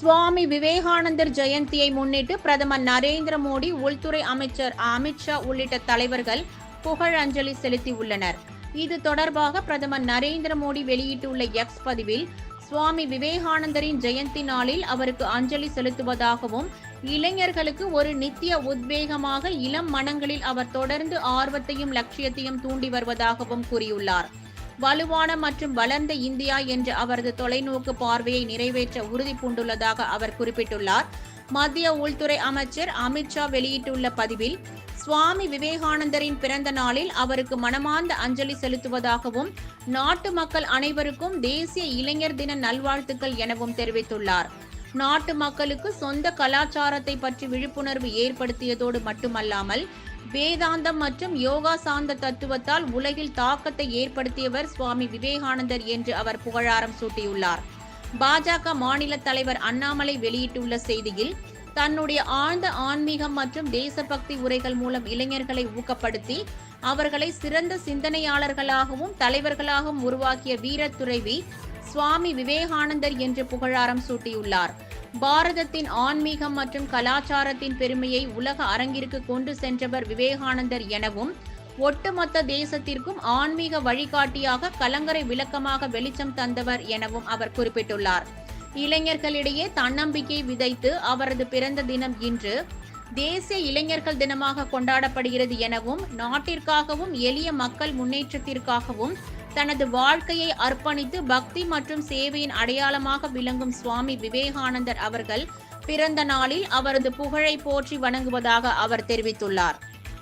சுவாமி விவேகானந்தர் ஜெயந்தியை முன்னிட்டு பிரதமர் நரேந்திர மோடி உள்துறை அமைச்சர் அமித்ஷா உள்ளிட்ட தலைவர்கள் புகழஞ்சலி செலுத்தியுள்ளனர் இது தொடர்பாக பிரதமர் நரேந்திர மோடி வெளியிட்டுள்ள எக்ஸ் பதிவில் சுவாமி விவேகானந்தரின் ஜெயந்தி நாளில் அவருக்கு அஞ்சலி செலுத்துவதாகவும் இளைஞர்களுக்கு ஒரு நித்திய உத்வேகமாக இளம் மனங்களில் அவர் தொடர்ந்து ஆர்வத்தையும் லட்சியத்தையும் தூண்டி வருவதாகவும் கூறியுள்ளார். வலுவான மற்றும் வளர்ந்த இந்தியா என்ற அவரது தொலைநோக்கு பார்வையை நிறைவேற்ற உறுதி பூண்டுள்ளதாக அவர் குறிப்பிட்டுள்ளார். மத்திய உள்துறை அமைச்சர் அமித்ஷா வெளியிட்டுள்ள பதிவில் சுவாமி விவேகானந்தரின் பிறந்த நாளில் அவருக்கு மனமார்ந்த அஞ்சலி செலுத்துவதாகவும் நாட்டு மக்கள் அனைவருக்கும் தேசிய இளைஞர் தின நல்வாழ்த்துக்கள் எனவும் தெரிவித்துள்ளார். நாட்டு மக்களுக்கு சொந்த கலாச்சாரத்தை பற்றி விழிப்புணர்வு ஏற்படுத்தியதோடு மட்டுமல்லாமல் வேதாந்தம் மற்றும் யோகா சார்ந்த தத்துவத்தால் உலகில் தாக்கத்தை ஏற்படுத்தியவர் சுவாமி விவேகானந்தர் என்று அவர் புகழாரம் சூட்டியுள்ளார். பாஜக மாநில தலைவர் அண்ணாமலை வெளியிட்டுள்ள செய்தியில் தன்னுடைய ஆழ்ந்த ஆன்மீகம் மற்றும் தேசபக்தி உரைகள் மூலம் இளைஞர்களை ஊக்கப்படுத்தி அவர்களை சிறந்த சிந்தனையாளர்களாகவும் தலைவர்களாகவும் உருவாக்கிய வீரத்துறைவி சுவாமி விவேகானந்தர் என்று புகழாரம் சூட்டியுள்ளார். பாரதத்தின் ஆன்மீகம் மற்றும் கலாச்சாரத்தின் பெருமையை உலக அரங்கிற்கு கொண்டு சென்றவர் விவேகானந்தர் எனவும் ஒட்டுமொத்த தேசத்திற்கும் ஆன்மீக வழிகாட்டியாக கலங்கரை விளக்கமாக வெளிச்சம் தந்தவர் எனவும் அவர் குறிப்பிட்டுள்ளார். இளைஞர்களிடையே தன்னம்பிக்கை விதைத்து அவரது பிறந்த தினம் இன்று தேசிய இளைஞர்கள் தினமாக கொண்டாடப்படுகிறது எனவும் நாட்டிற்காகவும் எளிய மக்கள் முன்னேற்றத்திற்காகவும் தனது வாழ்க்கையை அர்ப்பணித்து பக்தி மற்றும் சேவையின் அடையாளமாக விளங்கும் சுவாமி விவேகானந்தர் அவர்கள் பிறந்த நாளில் அவரது புகழை போற்றி வணங்குவதாக அவர் தெரிவித்துள்ளார்.